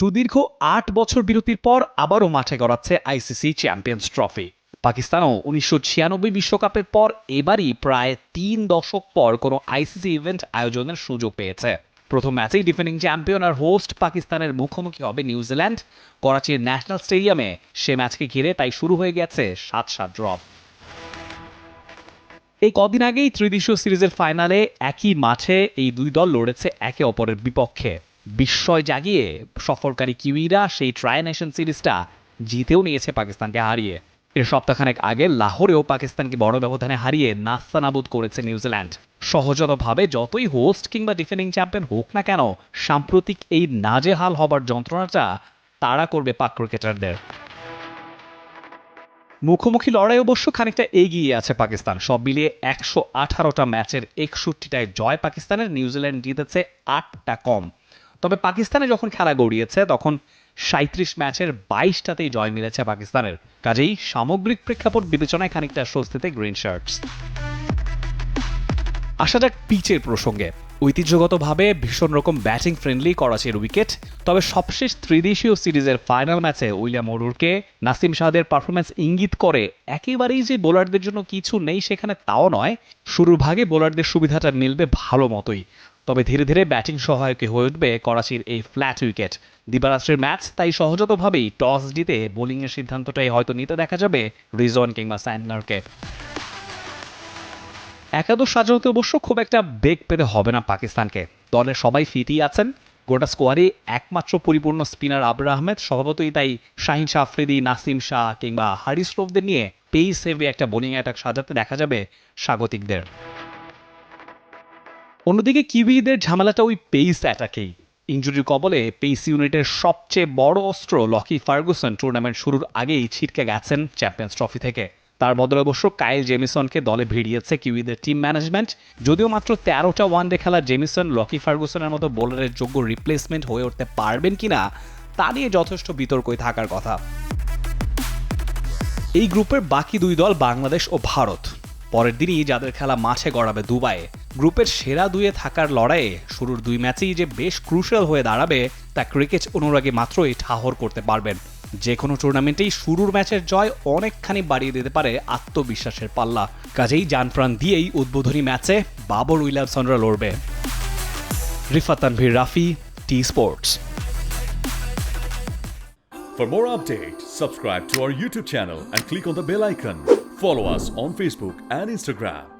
সুদীর্ঘ আট বছর বিরতির পর আবারও মাঠে গড়াচ্ছে আইসিসি চ্যাম্পিয়ন্স ট্রফি। পাকিস্তানও উনিশশো ছিয়ানব্বই বিশ্বকাপের পর এবারই প্রায় তিন দশক পর কোনো আইসিসি ইভেন্ট আয়োজনের সুযোগ পেয়েছে। প্রথম ম্যাচেই ডিফেন্ডিং চ্যাম্পিয়ন আর হোস্ট পাকিস্তানের মুখোমুখি হবে নিউজিল্যান্ড। করাচির ন্যাশনাল স্টেডিয়ামে সে ম্যাচকে ঘিরে তাই শুরু হয়ে গেছে সাত সাত ড্রপ এই কদিন আগেই ত্রিদেশীয় সিরিজের ফাইনালে একই মাঠে এই দুই দল লড়েছে একে অপরের বিপক্ষে। বিস্ময় জাগিয়ে সফরকারী কিউইরা সেই ট্রাই নেশন সিরিজটা জিতেও নিয়েছে পাকিস্তানকে হারিয়ে। এর সপ্তাহখানেক আগে লাহোরেও পাকিস্তানকে বড় ব্যবধানে হারিয়ে নাস্তানাবুদ করেছে নিউজিল্যান্ড। সহজতভাবে যতই হোস্ট কিংবা ডিফেন্ডিং চ্যাম্পিয়ন হোক না কেন, সাম্প্রতিক এই নাজেহাল হবার যন্ত্রণাটা তাড়া করবে পাক ক্রিকেটারদের। মুখোমুখি লড়াই অবশ্য খানিকটা এগিয়ে আছে পাকিস্তান। সব মিলিয়ে একশো আঠারোটা ম্যাচের একষট্টিটায় জয় পাকিস্তানের। নিউজিল্যান্ড জিতেছে আটটা কম। তবে পাকিস্তানে যখন খেলা গড়িয়েছে, তখন সাঁত্রিশ ম্যাচের বাইশটাতেই জয় মিলেছে পাকিস্তানের। কাজেই সামগ্রিক প্রেক্ষাপট বিবেচনায় খানিকটা স্বস্তিতে গ্রিন শার্টস। আসা যাক পিচের প্রসঙ্গে। ঐতিহ্যগতভাবে ভীষণ রকম ব্যাটিং ফ্রেন্ডলি করাচির উইকেট, তবে সবশেষ ত্রিদেশীয় সিরিজের ফাইনাল ম্যাচে উইলিয়াম অরুরকে নাসিম শাহাদের পারফরম্যান্স ইঙ্গিত করে একেবারেই যে বোলারদের জন্য কিছু নেই সেখানে তাও নয়, শুরুর ভাগে বোলারদের সুবিধাটা মিলবে ভালো মতোই। তবে ধীরে ধীরে ব্যাটিং সহায়ক হয়ে উঠবে করাচির এই ফ্ল্যাট উইকেট। দিবারাত্রের ম্যাচ, তাই সহজতভাবেই টস জিতে বোলিংয়ের সিদ্ধান্তটাই হয়তো নিতে দেখা যাবে রিজন কিংবা স্যান্ডনারকে একাদশ সাজাতে অবশ্য খুব একটা বেগ পেতে হবে না পাকিস্তানকে। দলের সবাই ফিটই আছেন। গোটা স্কোয়ারে একমাত্র পরিপূর্ণ স্পিনার আবর আহমেদ, স্বভাবতই তাই শাহিন শাহ, আফ্রিদি, নাসিম শাহ কিংবা হারিস রফদের নিয়ে পেস হেভি একটা বোলিং অ্যাটাক সাজাতে দেখা যাবে স্বাগতিকদের। অন্যদিকে কিউইদের ঝামেলাটা ওই পেস অ্যাটাকেই। ইঞ্জুরির কবলে পেইস ইউনিটের সবচেয়ে বড় অস্ত্র লকি ফার্গুসন টুর্নামেন্ট শুরুর আগেই ছিটকে গেছেন চ্যাম্পিয়ন্স ট্রফি থেকে। তার বদলে অবশ্য কাইল জেমিসনকে দলে ভিড়িয়েছে কিউইদের টিম ম্যানেজমেন্ট। যদিও মাত্র তেরোটা ওয়ানডে খেলা জেমিসন লকি ফার্গুসনের মতো বোলারের যোগ্য রিপ্লেসমেন্ট হয়ে উঠতে পারবেন কিনা, তা নিয়ে যথেষ্ট বিতর্কই থাকার কথা। এই গ্রুপের বাকি দুই দল বাংলাদেশ ও ভারত। পরের দিনই যাদের খেলা মাঠে গড়াবে দুবাইয়ে। গ্রুপের সেরা দুয়ে থাকার লড়াইয়ে শুরুর দুই ম্যাচেই যে বেশ ক্রুশাল হয়ে দাঁড়াবে তা ক্রিকেট অনুরাগী মাত্রই ঠাহর করতে পারবেন যে কোনো টুর্নামেন্টেই শুরুর ম্যাচের জয় অনেকখানি বাড়িয়ে দিতে পারে আত্মবিশ্বাসের পাল্লা কাজেই জানপ্রাণ দিয়েই উদ্বোধনী ম্যাচে বাবর উইলিয়ামসনরা লড়বে Rifat Tanvir Rafi T sports For more updates, subscribe to our YouTube channel and click on the bell icon. Follow us on Facebook and Instagram.